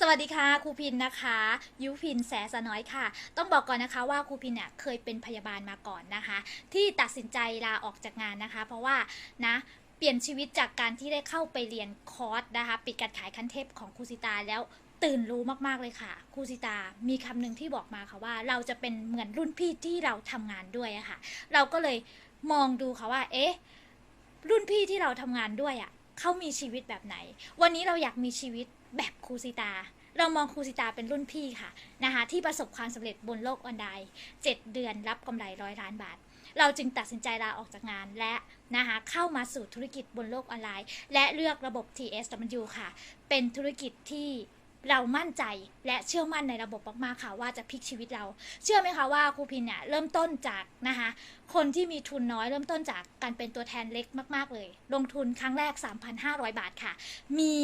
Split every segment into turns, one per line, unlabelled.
สวัสดีค่ะครูพินนะคะ ยุพินแสสน้อยค่ะ ต้องบอกก่อนนะคะว่าครูพินเนี่ยเคยเป็นพยาบาลมาก่อนนะคะ ที่ตัดสินใจลาออกจากงานนะคะ เพราะว่านะเปลี่ยนชีวิตจากการที่ได้เข้าไปเรียนคอร์สนะคะ ปิดการขายคันเทพของครูสิตาแล้วตื่นรู้มากๆเลยค่ะครูสิตา มีคำหนึ่งที่บอกมาค่ะว่า เราจะเป็นเหมือนรุ่นพี่ที่เราทำงานด้วยอะค่ะ เราก็เลยมองดูค่ะว่า เอ๊ะ รุ่นพี่ที่เราทำงานด้วยอะ่ะเขามีชีวิตแบบไหน วันนี้เราอยากมีชีวิต แบบครูสิตา เรามองครูสิตาเป็นรุ่นพี่ค่ะนะคะที่ประสบความสำเร็จบนโลกออนไลน์7เดือนรับกำไรร้อยล้านบาท เราจึงตัดสินใจลาออกจากงานและนะคะเข้ามาสู่ธุรกิจบนโลกออนไลน์ และเลือกระบบ TSW ค่ะ เป็นธุรกิจที่ เรามั่นใจและเชื่อมั่นในระบบมากๆค่ะว่าจะพลิกชีวิตเรา เชื่อไหมคะว่าครูพินเนี่ยเริ่มต้นจากนะคะคนที่มีทุนน้อยเริ่มต้นจากการเป็นตัวแทนเล็กมากๆเลย ลงทุนครั้งแรก 3,500 บาทค่ะ มี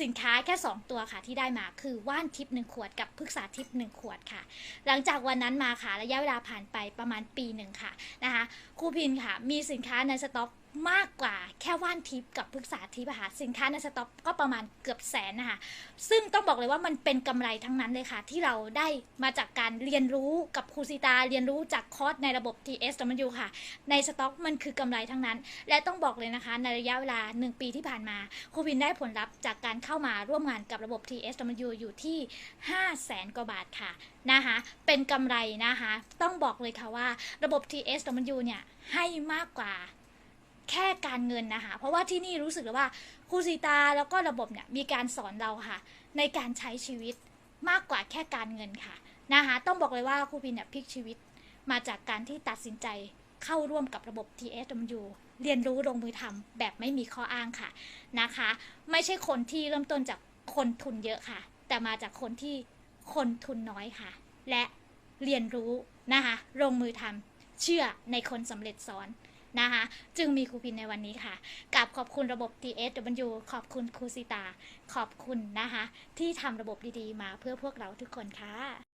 สินค้าแค่ 2 ตัวค่ะที่ได้มาคือว่านทิพย์1ขวดกับพฤกษาทิพย์1ขวดค่ะ หลังจากวันนั้นมาค่ะระยะเวลาผ่านไปประมาณปีหนึ่งค่ะนะคะครูพินค่ะ มีสินค้าในสต็อกมากกว่าแค่ว่านทิพย์กับพฤกษาทิพย์ค่ะสินค้าในสต็อกก็ประมาณเกือบแสนนะคะซึ่งต้องบอกเลยว่ามันเป็นกำไรทั้งนั้นเลยค่ะ ที่เราได้มาจากการเรียนรู้กับครูซิตาเรียนรู้จากคอร์สในระบบ TSW ค่ะ ในสต็อกมันคือกำไรทั้งนั้น และต้องบอกเลยนะคะ ในระยะเวลา 1 ปีที่ผ่านมาครูวินได้ผลลัพธ์จากการเข้ามาร่วมงานกับระบบ TSW อยู่ที่ 5 0 0แสนกว่าบาทค่ะนะคะเป็นกำไรนะคะ ต้องบอกเลยค่ะว่าระบบ TSW เนี่ยให้มากกว่า แค่การเงินนะคะ เพราะว่าที่นี่รู้สึกว่าครูซีตาแล้วก็ระบบเนี่ยมีการสอนเราค่ะ ในการใช้ชีวิตมากกว่าแค่การเงินค่ะนะคะต้องบอกเลยว่าครูพินเนี่ยพลิกชีวิตมาจากการที่ตัดสินใจเข้าร่วมกับระบบ TSW เรียนรู้ลงมือทำแบบไม่มีข้ออ้างค่ะนะคะ ไม่ใช่คนที่เริ่มต้นจากคนทุนเยอะค่ะ แต่มาจากคนที่คนทุนน้อยค่ะ และเรียนรู้นะคะลงมือทำเชื่อในคนสำเร็จสอน นะคะจึงมีครูพินในวันนี้ค่ะกับขอบคุณระบบ TSW ขอบคุณครูสิตา ขอบคุณนะคะที่ทำระบบดีๆ มาเพื่อพวกเราทุกคนค่ะ